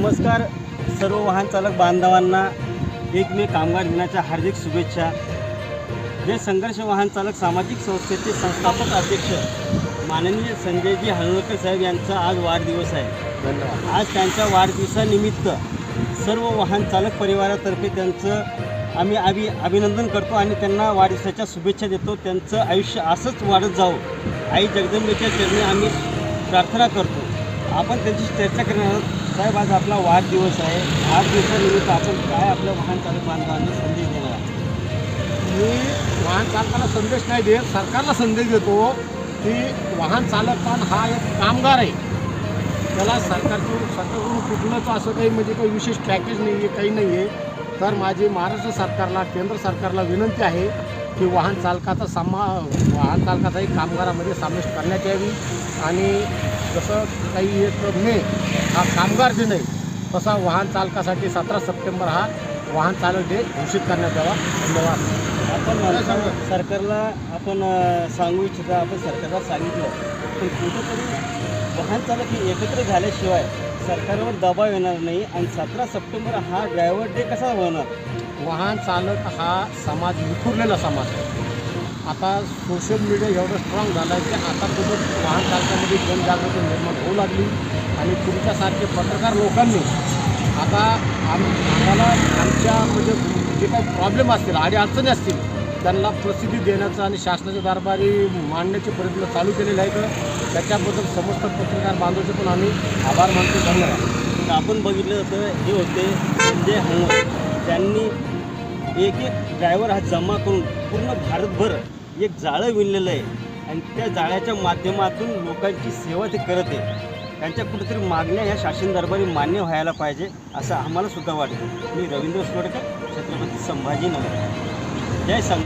नमस्कार सर्व वाहन चालक बांधवांना एक मे कामगार दिनाच्या हार्दिक शुभेच्छा. जे संघर्ष वाहन चालक सामाजिक संस्थेचे संस्थापक अध्यक्ष माननीय संजयजी हळवळकर साहेब यांचा आज वाढदिवस आहे. धन्यवाद. आज त्यांच्या वाढदिवसानिमित्त सर्व वाहन चालक परिवारातर्फे त्यांचं आम्ही अभि अभिनंदन करतो आणि त्यांना वाढदिवसाच्या शुभेच्छा देतो. त्यांचं आयुष्य असंच वाढत जावं. आई जगदंबेच्या चरणी आम्ही प्रार्थना करतो. आपण त्यांच्याशी चर्चा करणार आहोत. साहेब आज आपला वाढदिवस आहे. वाढदिवसानिमित्त आपण काय आपल्या वाहन चालक बांधवांना संदेश देणार मी वाहन चालकाला संदेश नाही देत सरकारला संदेश देतो की वाहन चालक पण हा एक कामगार आहे. त्याला सरकारकडून सरकारकडून कुठलंच असं काही म्हणजे काही विशेष पॅकेज नाही आहे काही नाही आहे तर माझी महाराष्ट्र सरकारला केंद्र सरकारला विनंती आहे की वाहन चालकाचा सामा वाहन चालकाचाही कामगारामध्ये समावेश करण्यात यावी. आणि जसं काही एक मे हा कामगार दिन. आहे तसा वाहन चालकासाठी सतरा सप्टेंबर हा वाहन चालक डे घोषित करण्यात यावा. धन्यवाद. आपण? सरकारला आपण सांगू इच्छिता आपण सरकारला सांगितलं. पण कुठंतरी वाहन चालक हे एकत्र झाल्याशिवाय सरकारवर दबाव येणार नाही आणि सतरा सप्टेंबर हा ड्रायव्हर डे कसा होणार? वाहन चालक हा समाज विखुरलेला समाज आहे. आता सोशल मीडिया एवढं स्ट्रॉंग झालं आहे की आता खूपच लहान चालकामध्ये जनजागृती निर्माण होऊ लागली. आणि तुमच्यासारखे पत्रकार लोकांनी आता आम आम्हाला आमच्या म्हणजे जे काही प्रॉब्लेम असतील आणि अडचणी असतील त्यांना प्रसिद्धी देण्याचं आणि शासनाच्या दरबारी मांडण्याचे प्रयत्न चालू केलेले आहेत. त्याच्याबद्दल समस्त पत्रकार बांधवचे पण आम्ही आभार मानतो. धन्यवाद. आपण बघितलं होतं हे होते संजय हंग त्यांनी एक एक ड्रायव्हर हा जमा करून पूर्ण भारतभर एक जाळं विणलेलं आहे. आणि त्या जाळ्याच्या माध्यमातून लोकांची सेवा ते करत आहे. त्यांच्या कुठेतरी मागण्या ह्या शासन दरबारी मान्य व्हायला पाहिजे असं आम्हाला सुद्धा वाटतं. मी रवींद्र सोडकर छत्रपती संभाजीनगर. जय सांग